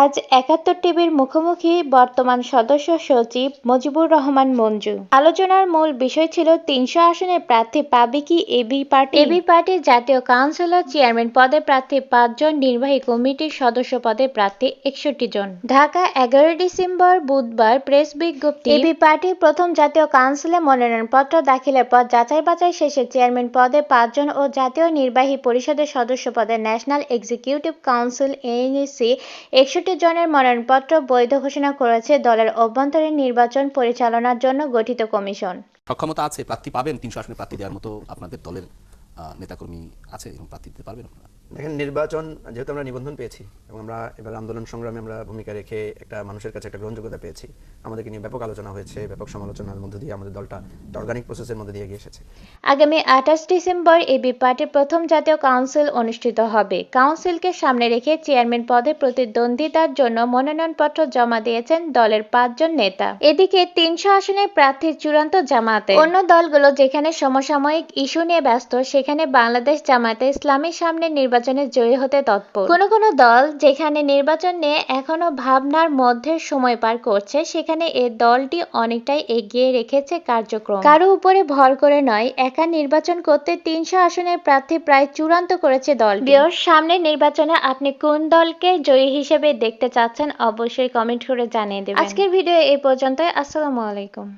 আজ একাত্তর টিভির মুখোমুখি বর্তমান সদস্য সচিব মুজিবুর রহমান মঞ্জু। আলোচনার মূল বিষয় ছিল তিনশো আসনের প্রার্থী পাবে কি এবি পার্টি? এবি পার্টির জাতীয় কাউন্সিলর চেয়ারম্যান পদে প্রার্থী পাঁচজন নির্বাহী কমিটির সদস্য পদে প্রার্থী একষট্টি জন। ঢাকা এগারো ডিসেম্বর বুধবার প্রেস বিজ্ঞপ্তি। এবি পার্টির প্রথম জাতীয় কাউন্সিলে মনোনয়নপত্র দাখিলের পর যাচাই বাছাই শেষে চেয়ারম্যান পদে পাঁচজন ও জাতীয় নির্বাহী পরিষদের সদস্য পদে ন্যাশনাল এক্সিকিউটিভ কাউন্সিল এনইসি একষট্টি জনের মনোনয়নপত্র বৈধ ঘোষণা করেছে দলের অভ্যন্তরীণ নির্বাচন পরিচালনার জন্য গঠিত কমিশন। সক্ষমতা আছে, প্রার্থী পাবেন, তিনশো আসনে প্রার্থী দেওয়ার মতো আপনাদের দলের নেতাকর্মী আছে এবং প্রার্থী দিতে পারবেন আপনারা। দেখেন, নির্বাচন যেহেতু আমরা নিবন্ধন পেয়েছি এবং আমরা এবার আন্দোলন সংগ্রামে আমরা ভূমিকা রেখে একটা মানুষের কাছে একটা গ্রহণযোগ্যতা পেয়েছি, আমাদেরকে নিয়ে ব্যাপক আলোচনা হয়েছে, ব্যাপক সমালোচনার মধ্যে দিয়ে আমাদের দলটা অর্গানিক প্রসেসের মধ্যে দিয়ে এসেছে। আগামী আঠাশ ডিসেম্বর এবি পার্টির প্রথম জাতীয় কাউন্সিল অনুষ্ঠিত হবে। কাউন্সিলকে সামনে রেখে চেয়ারম্যান পদে প্রতিদ্বন্দ্বিতার জন্য মনোনয়নপত্র জমা দিয়েছেন দলের পাঁচজন নেতা। এদিকে তিনশো আসনের প্রার্থীর চূড়ান্ত জামাতে অন্য দলগুলো যেখানে সমসাময়িক ইস্যু নিয়ে ব্যস্ত, সেখানে বাংলাদেশ জামাতে ইসলামের সামনে নির্বাচনে জয়ী হতে তৎপর। কোনো কোনো দল যেখানে নির্বাচন নিয়ে এখনও ভাবনার মধ্যে সময় পার করছে, সেখানে এ দলটি অনেকটাই এগিয়ে রেখেছে কার্যক্রম। কারও উপরে ভর করে নয়, একা নির্বাচন করতে তিনশো আসনের প্রার্থী প্রায় চূড়ান্ত করেছে দল সামনের নির্বাচনে আপনি কোন দলকে জয়ী হিসেবে দেখতে চাচ্ছেন, অবশ্যই কমেন্ট করে জানিয়ে দেবেন। আজকের ভিডিও এই পর্যন্তই, আসসালামু আলাইকুম।